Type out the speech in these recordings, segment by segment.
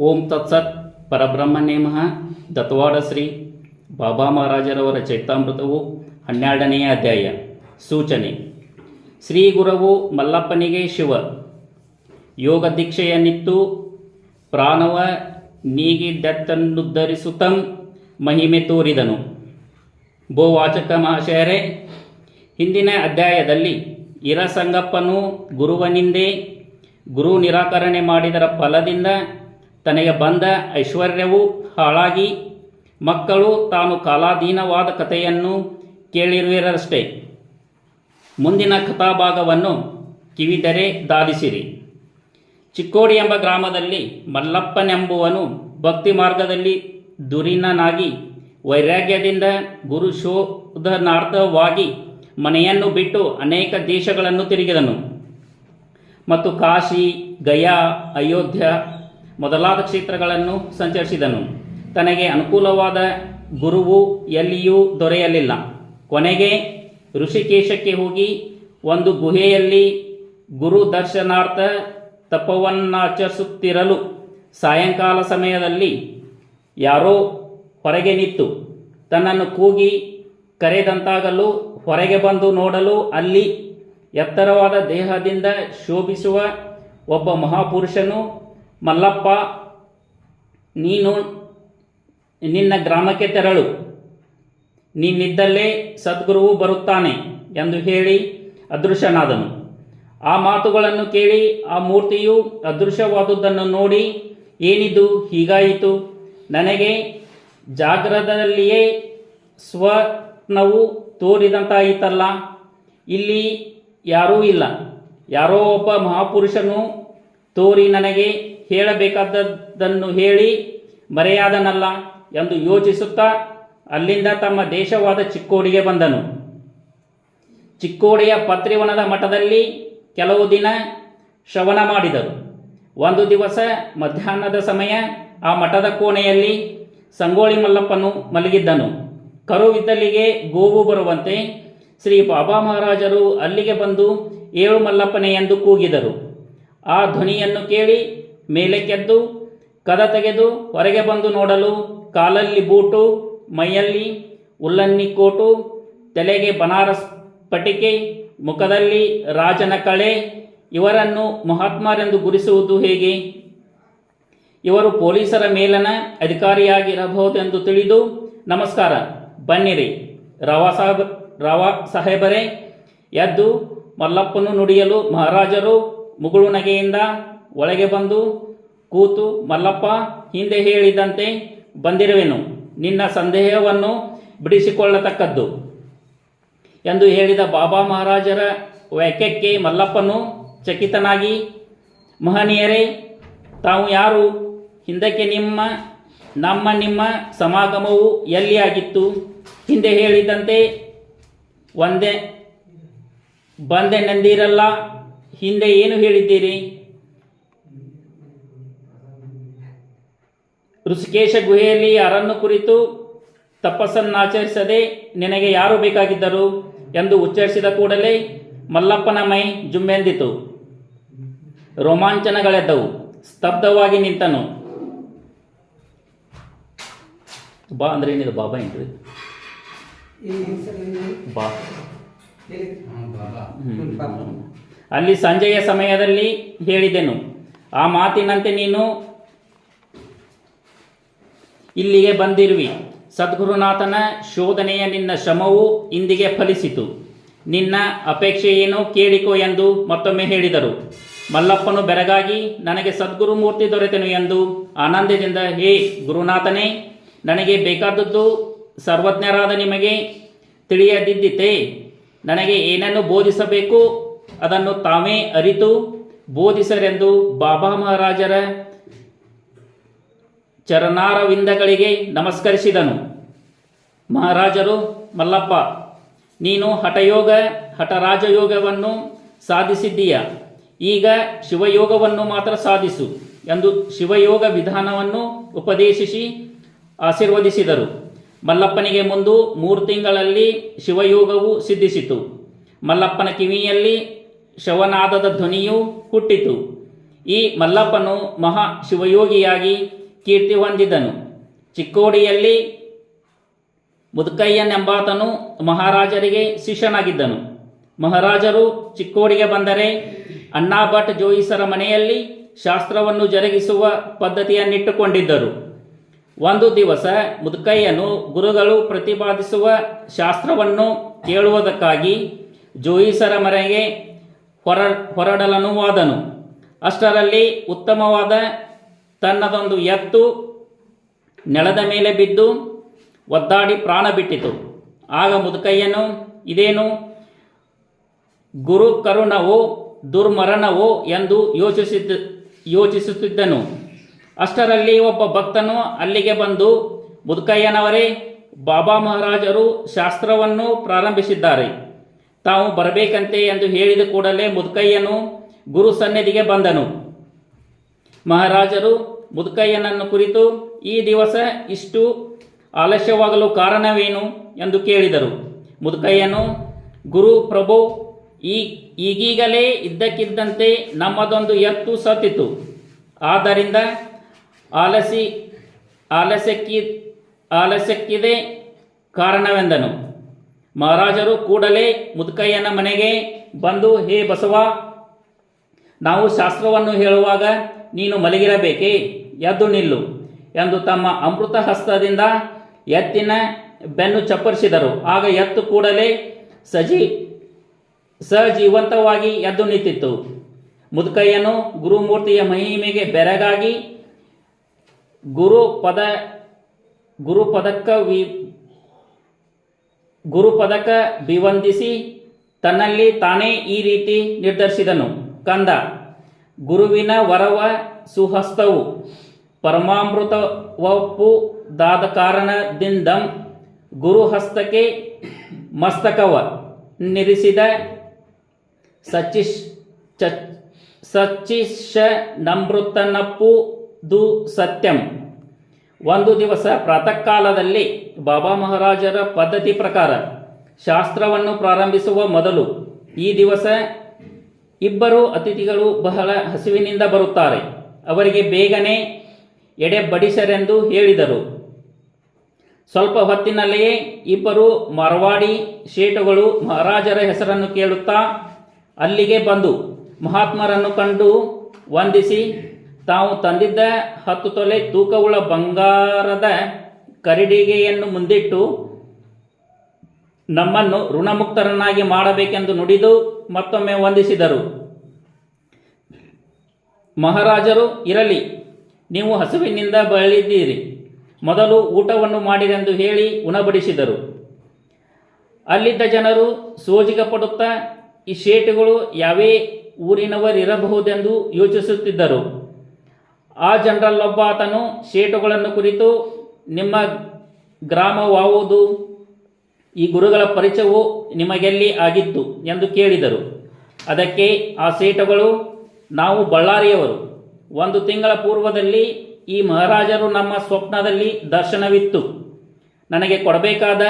ಓಂ ತತ್ಸತ್ ಪರಬ್ರಹ್ಮನೇಮಃ ದತ್ವಾಡ ಶ್ರೀ ಬಾಬಾ ಮಹಾರಾಜರವರ ಚೈತಾಮೃತವು ಹನ್ನೆರಡನೆಯ ಅಧ್ಯಾಯ. ಸೂಚನೆ. ಶ್ರೀ ಗುರವು ಮಲ್ಲಪ್ಪನಿಗೆ ಶಿವ. ಯೋಗ ದೀಕ್ಷೆಯನ್ನಿತ್ತು ಪ್ರಾಣವ ನೀಗಿದ್ದತ್ತನ್ನುದ್ಧರಿಸುತ್ತಂ ಮಹಿಮೆ ತೋರಿದನು. ಬೋವಾಚಕ ಮಹಾಶಯರೇ, ಹಿಂದಿನ ಅಧ್ಯಾಯದಲ್ಲಿ ಇರಸಂಗಪ್ಪನು ಗುರುವನಿಂದೆ ಗುರು ನಿರಾಕರಣೆ ಮಾಡಿದರ ಫಲದಿಂದ ತನಗೆ ಬಂದ ಐಶ್ವರ್ಯವು ಹಾಳಾಗಿ ಮಕ್ಕಳು ತಾನು ಕಾಲಾಧೀನವಾದ ಕಥೆಯನ್ನು ಕೇಳಿರುವಿರಷ್ಟೇ. ಮುಂದಿನ ಕಥಾಭಾಗವನ್ನು ಕಿವಿದರೆ ದಾಲಿಸಿರಿ ಚಿಕ್ಕೋಡಿ ಎಂಬ ಗ್ರಾಮದಲ್ಲಿ ಮಲ್ಲಪ್ಪನೆಂಬುವನು ಭಕ್ತಿ ಮಾರ್ಗದಲ್ಲಿ ದುರಿನನಾಗಿ ವೈರಾಗ್ಯದಿಂದ ಗುರುಶೋಧನಾರ್ಥವಾಗಿ ಮನೆಯನ್ನು ಬಿಟ್ಟು ಅನೇಕ ದೇಶಗಳನ್ನು ತಿರುಗಿದನು. ಮತ್ತು ಕಾಶಿ, ಗಯಾ, ಅಯೋಧ್ಯ ಮೊದಲಾದ ಕ್ಷೇತ್ರಗಳನ್ನು ಸಂಚರಿಸಿದನು. ತನಗೆ ಅನುಕೂಲವಾದ ಗುರುವು ಎಲ್ಲಿಯೂ ದೊರೆಯಲಿಲ್ಲ. ಕೊನೆಗೆ ಋಷಿಕೇಶಕ್ಕೆ ಹೋಗಿ ಒಂದು ಗುಹೆಯಲ್ಲಿ ಗುರು ದರ್ಶನಾರ್ಥ ತಪವನ್ನಾಚರಿಸುತ್ತಿರಲು ಸಾಯಂಕಾಲ ಸಮಯದಲ್ಲಿ ಯಾರೋ ಹೊರಗೆ ನಿಂತು ತನ್ನನ್ನು ಕೂಗಿ ಕರೆದಂತಾಗಲು ಹೊರಗೆ ಬಂದು ನೋಡಲು ಅಲ್ಲಿ ಎತ್ತರವಾದ ದೇಹದಿಂದ ಶೋಭಿಸುವ ಒಬ್ಬ ಮಹಾಪುರುಷನು ಮಲ್ಲಪ್ಪ, ನೀನು ನಿನ್ನ ಗ್ರಾಮಕ್ಕೆ ತೆರಳು. ನೀನಿದ್ದಲ್ಲೇ ಸದ್ಗುರುವು ಬರುತ್ತಾನೆ ಎಂದು ಹೇಳಿ ಅದೃಶ್ಯನಾದನು. ಆ ಮಾತುಗಳನ್ನು ಕೇಳಿ ಆ ಮೂರ್ತಿಯು ಅದೃಶ್ಯವಾದುದನ್ನು ನೋಡಿ, ಏನಿದು, ಹೀಗಾಯಿತು? ನನಗೆ ಜಾಗ್ರದಲ್ಲಿಯೇ ಸ್ವಪ್ನವು ತೋರಿದಂತಾಯಿತಲ್ಲ. ಇಲ್ಲಿ ಯಾರೂ ಇಲ್ಲ. ಯಾರೋ ಒಬ್ಬ ಮಹಾಪುರುಷನು ತೋರಿ ನನಗೆ ಹೇಳಬೇಕಾದದ್ದನ್ನು ಹೇಳಿ ಮರೆಯಾದನಲ್ಲ ಎಂದು ಯೋಚಿಸುತ್ತಾ ಅಲ್ಲಿಂದ ತಮ್ಮ ದೇಶವಾದ ಚಿಕ್ಕೋಡಿಗೆ ಬಂದನು. ಚಿಕ್ಕೋಡಿಯ ಪತ್ರಿವನದ ಮಠದಲ್ಲಿ ಕೆಲವು ದಿನ ಶ್ರವಣ ಮಾಡಿದರು. ಒಂದು ದಿವಸ ಮಧ್ಯಾಹ್ನದ ಸಮಯ ಆ ಮಠದ ಕೋಣೆಯಲ್ಲಿ ಸಂಗೋಳಿ ಮಲ್ಲಪ್ಪನು ಮಲಗಿದ್ದನು. ಕರುವಿದ್ದಲ್ಲಿಗೆ ಗೋವು ಬರುವಂತೆ ಶ್ರೀ ಬಾಬಾ ಮಹಾರಾಜರು ಅಲ್ಲಿಗೆ ಬಂದು ಏಳು ಮಲ್ಲಪ್ಪನೆ ಎಂದು ಕೂಗಿದರು. ಆ ಧ್ವನಿಯನ್ನು ಕೇಳಿ ಮೇಲಕ್ಕೆದ್ದು ಕದ ತೆಗೆದು, ಹೊರಗೆ ಬಂದು ನೋಡಲು, ಕಾಲಲ್ಲಿ ಬೂಟು, ಮೈಯಲ್ಲಿ ಉಲ್ಲನ್ನಿ ಕೋಟು, ತಲೆಗೆ ಬನಾರಸ್ ಪಟಿಕೆ, ಮುಖದಲ್ಲಿ ರಾಜನ ಕಳೆ, ಇವರನ್ನು ಮಹಾತ್ಮರೆಂದು ಗುರಿಸುವುದು ಹೇಗೆ? ಇವರು ಪೊಲೀಸರ ಮೇಲನ ಅಧಿಕಾರಿಯಾಗಿರಬಹುದೆಂದು ತಿಳಿದು, ನಮಸ್ಕಾರ, ಬನ್ನಿರಿ. ರವಾ ಸಾಹೇಬ್, ರವಾ ಸಾಹೇಬರೇ, ಎದ್ದು ಮಲ್ಲಪ್ಪನು ನುಡಿಯಲು ಮಹಾರಾಜರು ಮುಗುಳು ನಗೆಯಿಂದ ಒಳಗೆ ಬಂದು ಕೂತು, ಮಲ್ಲಪ್ಪ, ಹಿಂದೆ ಹೇಳಿದಂತೆ ಬಂದಿರುವೆನು. ನಿನ್ನ ಸಂದೇಹವನ್ನು ಬಿಡಿಸಿಕೊಳ್ಳತಕ್ಕದ್ದು. ಎಂದು ಹೇಳಿದ ಬಾಬಾ ಮಹಾರಾಜರ ವ್ಯಾಖ್ಯಕ್ಕೆ ಮಲ್ಲಪ್ಪನು ಚಕಿತನಾಗಿ, ಮಹನೀಯರೇ, ತಾವು ಯಾರು? ಹಿಂದಕ್ಕೆ ನಿಮ್ಮ, ನಮ್ಮ ನಿಮ್ಮ ಸಮಾಗಮವು ಎಲ್ಲಿ ಆಗಿತ್ತು? ಹಿಂದೆ ಹೇಳಿದಂತೆ ಒಂದೇ, ಬಂದೆನೆಂದಿರಲ್ಲ, ಹಿಂದೆ ಏನು ಹೇಳಿದ್ದೀರಿ? ಋಷಿಕೇಶ ಗುಹೆಯಲ್ಲಿ ಅರನ್ನು ಕುರಿತು ತಪಸ್ಸನ್ನಾಚರಿಸದೆ ನಿನಗೆ ಯಾರು ಬೇಕಾಗಿದ್ದರು ಎಂದು ಉಚ್ಚರಿಸಿದ ಕೂಡಲೇ ಮಲ್ಲಪ್ಪನ ಮೈ ಜುಮ್ಮೆಂದಿತು. ರೋಮಾಂಚನಗಳೆದ್ದವು. ಸ್ತಬ್ಧವಾಗಿ ನಿಂತನು. ಬಾ ಅಂದ್ರೆ ಏನಿದೆ? ಬಾಬಾ ಏನ್ರಿ? ಬಾ. ಹ್ಮ್. ಅಲ್ಲಿ ಸಂಜೆಯ ಸಮಯದಲ್ಲಿ ಹೇಳಿದೆನು. ಆ ಮಾತಿನಂತೆ ನೀನು ಇಲ್ಲಿಗೆ ಬಂದಿರುವಿ. ಸದ್ಗುರುನಾಥನ ಶೋಧನೆಯ ನಿನ್ನ ಶ್ರಮವು ಇಂದಿಗೆ ಫಲಿಸಿತು. ನಿನ್ನ ಅಪೇಕ್ಷೆ ಏನು ಕೇಳಿಕೋ ಎಂದು ಮತ್ತೊಮ್ಮೆ ಹೇಳಿದರು. ಮಲ್ಲಪ್ಪನು ಬೆರಗಾಗಿ, ನನಗೆ ಸದ್ಗುರು ಮೂರ್ತಿ ದೊರೆತನು ಎಂದು ಆನಂದದಿಂದ, ಹೇ ಗುರುನಾಥನೇ, ನನಗೆ ಬೇಕಾದದ್ದು ಸರ್ವಜ್ಞರಾದ ನಿಮಗೆ ತಿಳಿಯದಿದ್ದಿತೆ. ನನಗೆ ಏನನ್ನು ಬೋಧಿಸಬೇಕು? ಅದನ್ನು ತಾವೇ ಅರಿತು ಬೋಧಿಸರೆಂದು ಬಾಬಾ ಮಹಾರಾಜರ ಚರಣಾರವಿಂದಗಳಿಗೆ ನಮಸ್ಕರಿಸಿದನು. ಮಹಾರಾಜರು, ಮಲ್ಲಪ್ಪ, ನೀನು ಹಠಯೋಗ, ಹಠರಾಜಯೋಗವನ್ನು ಸಾಧಿಸಿದ್ದೀಯ. ಈಗ ಶಿವಯೋಗವನ್ನು ಮಾತ್ರ ಸಾಧಿಸು ಎಂದು ಶಿವಯೋಗ ವಿಧಾನವನ್ನು ಉಪದೇಶಿಸಿ ಆಶೀರ್ವದಿಸಿದರು. ಮಲ್ಲಪ್ಪನಿಗೆ ಮುಂದು ಮೂರು ತಿಂಗಳಲ್ಲಿ ಶಿವಯೋಗವು ಸಿದ್ಧಿಸಿತು. ಮಲ್ಲಪ್ಪನ ಕಿವಿಯಲ್ಲಿ ಶವನಾದದ ಧ್ವನಿಯು ಹುಟ್ಟಿತು. ಈ ಮಲ್ಲಪ್ಪನು ಮಹಾ ಶಿವಯೋಗಿಯಾಗಿ ಕೀರ್ತಿ ಹೊಂದಿದ್ದನು ಚಿಕ್ಕೋಡಿಯಲ್ಲಿ ಮುದುಕಯ್ಯನೆಂಬಾತನು ಮಹಾರಾಜರಿಗೆ ಶಿಷ್ಯನಾಗಿದ್ದನು. ಮಹಾರಾಜರು ಚಿಕ್ಕೋಡಿಗೆ ಬಂದರೆ ಅಣ್ಣಾ ಭಟ್ ಜೋಯಿಸರ ಮನೆಯಲ್ಲಿ ಶಾಸ್ತ್ರವನ್ನು ಜರುಗಿಸುವ ಪದ್ಧತಿಯನ್ನಿಟ್ಟುಕೊಂಡಿದ್ದರು. ಒಂದು ದಿವಸ ಮುದುಕಯ್ಯನು ಗುರುಗಳು ಪ್ರತಿಪಾದಿಸುವ ಶಾಸ್ತ್ರವನ್ನು ಕೇಳುವುದಕ್ಕಾಗಿ ಜೋಯಿಸರ ಮನೆಗೆ ಹೊರ ಹೊರಡಲನುವಾದನು. ಅಷ್ಟರಲ್ಲಿ ಉತ್ತಮವಾದ ತನ್ನದೊಂದು ಎತ್ತು ನೆಲದ ಮೇಲೆ ಬಿದ್ದು ಒದ್ದಾಡಿ ಪ್ರಾಣ ಬಿಟ್ಟಿತು. ಆಗ ಮುದುಕಯ್ಯನು, ಇದೇನು? ಗುರು ಕರುಣವೋ, ದುರ್ಮರಣವೋ ಎಂದು ಯೋಚಿಸಿದ್ದ ಯೋಚಿಸುತ್ತಿದ್ದನು. ಅಷ್ಟರಲ್ಲಿ ಒಬ್ಬ ಭಕ್ತನು ಅಲ್ಲಿಗೆ ಬಂದು, ಮುದುಕಯ್ಯನವರೇ, ಬಾಬಾ ಮಹಾರಾಜರು ಶಾಸ್ತ್ರವನ್ನು ಪ್ರಾರಂಭಿಸಿದ್ದಾರೆ. ತಾವು ಬರಬೇಕಂತೆ ಎಂದು ಹೇಳಿದ ಕೂಡಲೇ ಮುದುಕಯ್ಯನು ಗುರು ಸನ್ನಿಧಿಗೆ ಬಂದನು. ಮಹಾರಾಜರು ಮುದುಕಯ್ಯನನ್ನು ಕುರಿತು ಈ ದಿವಸ ಇಷ್ಟು ಆಲಸ್ಯವಾಗಲು ಕಾರಣವೇನು ಎಂದು ಕೇಳಿದರು. ಮುದುಕಯ್ಯನು, ಗುರು ಪ್ರಭು, ಈ ಈಗೀಗಲೇ ಇದ್ದಕ್ಕಿದ್ದಂತೆ ನಮ್ಮದೊಂದು ಎತ್ತು ಸತ್ತಿತು. ಆದ್ದರಿಂದ ಆಲಸಿ, ಆಲಸ್ಯಕ್ಕಿ, ಆಲಸ್ಯಕ್ಕಿದೆ ಕಾರಣವೆಂದನು. ಮಹಾರಾಜರು ಕೂಡಲೇ ಮುದುಕಯ್ಯನ ಮನೆಗೆ ಬಂದು, ಹೇ ಬಸವ, ನಾವು ಶಾಸ್ತ್ರವನ್ನು ಹೇಳುವಾಗ ನೀನು ಮಲಗಿರಬೇಕೆ? ಎದ್ದು ನಿಲ್ಲು ಎಂದು ತಮ್ಮ ಅಮೃತ ಹಸ್ತದಿಂದ ಎತ್ತಿನ ಬೆನ್ನು ಚಪ್ಪರಿಸಿದರು. ಆಗ ಎತ್ತು ಕೂಡಲೇ ಸಜಿ ಸಜೀವಂತವಾಗಿ ಎದ್ದು ನಿಂತಿತ್ತು. ಮುದುಕಯ್ಯನು ಗುರುಮೂರ್ತಿಯ ಮಹಿಮೆಗೆ ಬೆರಗಾಗಿ ಗುರು ಪದ ಗುರುಪದಕ್ಕ ವಿ ಗುರುಪದಕ ಬಿವಂದಿಸಿ ತನ್ನಲ್ಲಿ ತಾನೇ ಈ ರೀತಿ ನಿರ್ಧರಿಸಿದನು. ಕಂದ ಗುರುವಿನ ವರವ ಸುಹಸ್ತವು ಪರಮಾಮೃತವಪ್ಪು ದಾದ ಕಾರಣದಿಂದಂ ಗುರುಹಸ್ತಕ್ಕೆ ಮಸ್ತಕವ ನಿರಿಸಿದ ಸಚಿಶ್ ಚ ನಮೃತನಪ್ಪು ದು ಸತ್ಯಂ. ಒಂದು ದಿವಸ ಪ್ರಾತಃ ಕಾಲದಲ್ಲಿ ಬಾಬಾ ಮಹಾರಾಜರ ಪದ್ಧತಿ ಪ್ರಕಾರ ಶಾಸ್ತ್ರವನ್ನು ಪ್ರಾರಂಭಿಸುವ ಮೊದಲು ಈ ದಿವಸ ಇಬ್ಬರು ಅತಿಥಿಗಳು ಬಹಳ ಹಸಿವಿನಿಂದ ಬರುತ್ತಾರೆ. ಅವರಿಗೆ ಬೇಗನೆ ಎಡೆ ಬಡಿಸರೆಂದು ಹೇಳಿದರು. ಸ್ವಲ್ಪ ಹೊತ್ತಿನಲ್ಲಿಯೇ ಇಬ್ಬರು ಮಾರ್ವಾಡಿ ಶೇಟುಗಳು ಮಹಾರಾಜರ ಹೆಸರನ್ನು ಕೇಳುತ್ತಾ ಅಲ್ಲಿಗೆ ಬಂದು ಮಹಾತ್ಮರನ್ನು ಕಂಡು ವಂದಿಸಿ, ತಾವು ತಂದಿದ್ದ ಹತ್ತು ತೊಲೆ ತೂಕವುಳ್ಳ ಬಂಗಾರದ ಕರಿಡಿಗೆಯನ್ನು ಮುಂದಿಟ್ಟು ನಮ್ಮನ್ನು ಋಣಮುಕ್ತರನ್ನಾಗಿ ಮಾಡಬೇಕೆಂದು ನುಡಿದು ಮತ್ತೊಮ್ಮೆ ವಂದಿಸಿದರು. ಮಹಾರಾಜರು, ಇರಲಿ, ನೀವು ಹಸುವಿನಿಂದ ಬಳಲಿದ್ದೀರಿ. ಮೊದಲು ಊಟವನ್ನು ಮಾಡಿರೆಂದು ಹೇಳಿ ಉಣಬಡಿಸಿದರು. ಅಲ್ಲಿದ್ದ ಜನರು ಸೋಜಿಗ ಪಡುತ್ತಾ ಈ ಶೇಟುಗಳು ಯಾವೇ ಊರಿನವರಿರಬಹುದೆಂದು ಯೋಚಿಸುತ್ತಿದ್ದರು. ಆ ಜನರಲ್ಲೊಬ್ಬ ಆತನು ಶೇಟುಗಳನ್ನು ಕುರಿತು, ನಿಮ್ಮ ಗ್ರಾಮವಾವುದು ಈ ಗುರುಗಳ ಪರಿಚಯವು ನಿಮಗೆಲ್ಲಿ ಆಗಿತ್ತು ಎಂದು ಕೇಳಿದರು. ಅದಕ್ಕೆ ಆ ಸೇಟಗಳು ನಾವು ಬಳ್ಳಾರಿಯವರು. ಒಂದು ತಿಂಗಳ ಪೂರ್ವದಲ್ಲಿ ಈ ಮಹಾರಾಜರು ನಮ್ಮ ಸ್ವಪ್ನದಲ್ಲಿ ದರ್ಶನವಿತ್ತು. ನನಗೆ ಕೊಡಬೇಕಾದ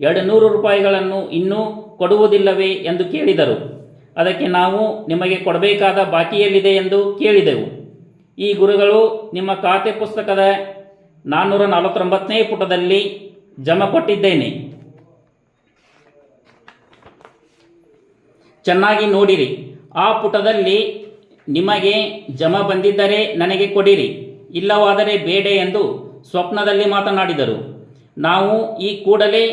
ಎರಡು ನೂರು ರೂಪಾಯಿಗಳನ್ನು ಇನ್ನೂ ಕೊಡುವುದಿಲ್ಲವೇ ಎಂದು ಕೇಳಿದರು. ಅದಕ್ಕೆ ನಾವು ನಿಮಗೆ ಕೊಡಬೇಕಾದ ಬಾಕಿಯಲ್ಲಿದೆ ಎಂದು ಕೇಳಿದೆವು. ಈ ಗುರುಗಳು ನಿಮ್ಮ ಖಾತೆ ಪುಸ್ತಕದ ನಾನ್ನೂರ ನಲವತ್ತೊಂಬತ್ತನೇ ಪುಟದಲ್ಲಿ ಜಮ ಕೊಟ್ಟಿದ್ದೇನೆ. ಚೆನ್ನಾಗಿ ನೋಡಿರಿ. ಆ ಪುಟದಲ್ಲಿ ನಿಮಗೆ ಜಮ ಬಂದಿದ್ದರೆ ನನಗೆ ಕೊಡಿರಿ. ಇಲ್ಲವಾದರೆ ಬೇಡ ಎಂದು ಸ್ವಪ್ನದಲ್ಲಿ ಮಾತನಾಡಿದರು. ನಾವು ಈ ಕೂಡಲೇ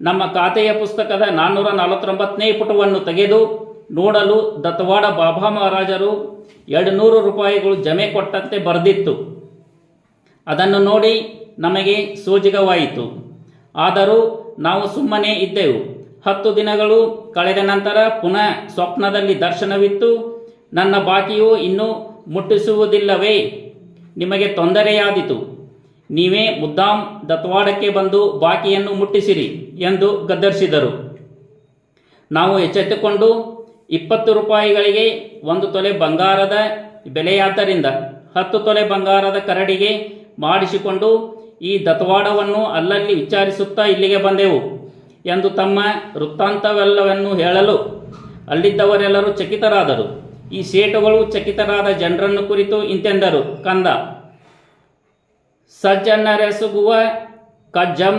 ನಮ್ಮ ಖಾತೆಯ ಪುಸ್ತಕದ ನಾನ್ನೂರ ನಲವತ್ತೊಂಬತ್ತನೇ ಪುಟವನ್ನು ತೆಗೆದು ನೋಡಲು ದತ್ತವಾಡ ಬಾಬಾ ಮಹಾರಾಜರು ಎರಡು ನೂರು ರೂಪಾಯಿಗಳು ಜಮೆ ಕೊಟ್ಟಂತೆ ಬರೆದಿತ್ತು. ಅದನ್ನು ನೋಡಿ ನಮಗೆ ಸೋಜಿಗವಾಯಿತು. ಆದರೂ ನಾವು ಸುಮ್ಮನೆ ಇದ್ದೆವು. ಹತ್ತು ದಿನಗಳು ಕಳೆದ ನಂತರ ಪುನಃ ಸ್ವಪ್ನದಲ್ಲಿ ದರ್ಶನವಿತ್ತು. ನನ್ನ ಬಾಕಿಯು ಇನ್ನೂ ಮುಟ್ಟಿಸುವುದಿಲ್ಲವೇ? ನಿಮಗೆ ತೊಂದರೆಯಾದಿತು. ನೀವೇ ಮುದ್ದಾಂ ದತ್ವಾಡಕ್ಕೆ ಬಂದು ಬಾಕಿಯನ್ನು ಮುಟ್ಟಿಸಿರಿ ಎಂದು ಗದ್ದರಿಸಿದರು ನಾವು ಎಚ್ಚೆತ್ತುಕೊಂಡು ಇಪ್ಪತ್ತು ರೂಪಾಯಿಗಳಿಗೆ ಒಂದು ತೊಲೆ ಬಂಗಾರದ ಬೆಲೆಯಾದ್ದರಿಂದ ಹತ್ತು ತೊಲೆ ಬಂಗಾರದ ಕರಡಿಗೆ ಮಾಡಿಸಿಕೊಂಡು ಈ ದತ್ವಾಡವನ್ನು ಅಲ್ಲಲ್ಲಿ ವಿಚಾರಿಸುತ್ತಾ ಇಲ್ಲಿಗೆ ಬಂದೆವು. ಎಂದು ತಮ್ಮ ವೃತ್ತಾಂತವೆಲ್ಲವನ್ನು ಹೇಳಲು ಅಲ್ಲಿದ್ದವರೆಲ್ಲರೂ ಚಕಿತರಾದರು. ಈ ಸೇಟುಗಳು ಚಕಿತರಾದ ಜನರನ್ನು ಕುರಿತು ಇಂತೆಂದರು. ಕಂದ, ಸಜ್ಜನರೆಸುಗುವ ಕಜ್ಜಂ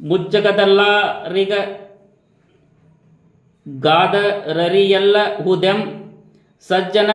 ಮುಜ್ಜಗದಲ್ಲಾರಿಗ ಗಾದರರಿಯಲ್ಲ ಹುದೆಂ, ಸಜ್ಜನ